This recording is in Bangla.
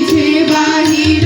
মিছে বাহির